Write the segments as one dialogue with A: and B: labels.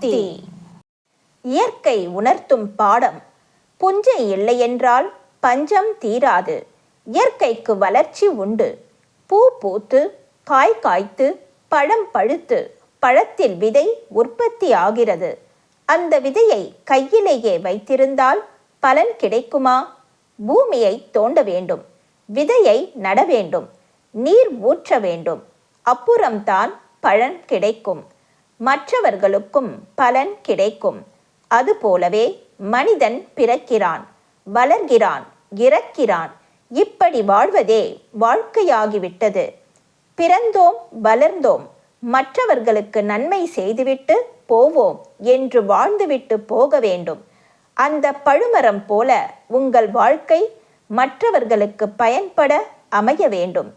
A: சக்தி. இயற்கை உணர்த்தும் பாடம். புஞ்சை இல்லையென்றால் பஞ்சம் தீராது. இயற்கைக்கு வளர்ச்சி உண்டு. பூ பூத்து காய் காய்த்து பழம் பழுத்து பழத்தில் விதை உற்பத்தி ஆகிறது. அந்த விதையை கையிலேயே வைத்திருந்தால் பலன் கிடைக்குமா? பூமியை தோண்ட வேண்டும். விதையை நட வேண்டும். நீர் ஊற்ற வேண்டும். அப்புறம்தான் பலன் கிடைக்கும். மற்றவர்களுக்கும் பலன் கிடைக்கும். அதுபோலவே மனிதன் பிறக்கிறான் வளர்கிறான் இறக்கிறான். இப்படி வாழ்வதே வாழ்க்கையாகிவிட்டது. பிறந்தோம் வளர்ந்தோம். மற்றவர்களுக்கு நன்மை செய்துவிட்டு போவோம் என்று வாழ்ந்துவிட்டு போக வேண்டும். அந்த பழுமரம் போல உங்கள் வாழ்க்கை மற்றவர்களுக்கு பயன்பட அமைய வேண்டும்.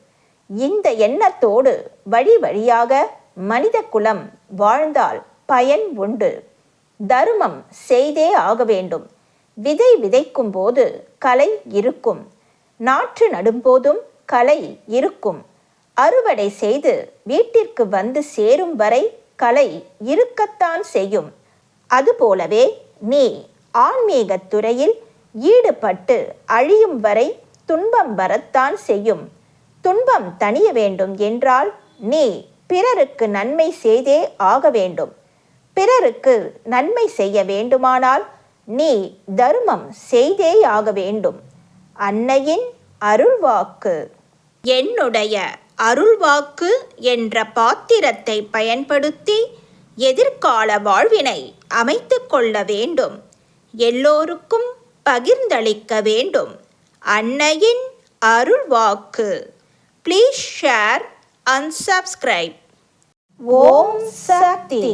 A: இந்த எண்ணத்தோடு வழி வழியாக மனித குலம் வாழ்ந்தால் பயன் உண்டு. தருமம் செய்தே ஆக வேண்டும். விதை விதைக்கும் போது கலை இருக்கும். நாற்று நடும்போதும் கலை இருக்கும். அறுவடை செய்து வீட்டிற்கு வந்து சேரும் வரை கலை இருக்கத்தான் செய்யும். அதுபோலவே நீ ஆன்மீகத் துறையில் ஈடுபட்டு அழியும் வரை துன்பம் வரத்தான் செய்யும். துன்பம் தணிய வேண்டும் என்றால் நீ பிறருக்கு நன்மை செய்தே ஆக வேண்டும். பிறருக்கு நன்மை செய்ய வேண்டுமானால் நீ தர்மம் செய்தே ஆக வேண்டும். அன்னையின் அருள்வாக்கு. என்னுடைய அருள்வாக்கு என்ற பாத்திரத்தை பயன்படுத்தி எதிர்கால வாழ்வினை அமைத்து கொள்ள வேண்டும். எல்லோருக்கும் பகிர்ந்தளிக்க வேண்டும். அன்னையின் அருள்வாக்கு. Please share and subscribe Om Sakthi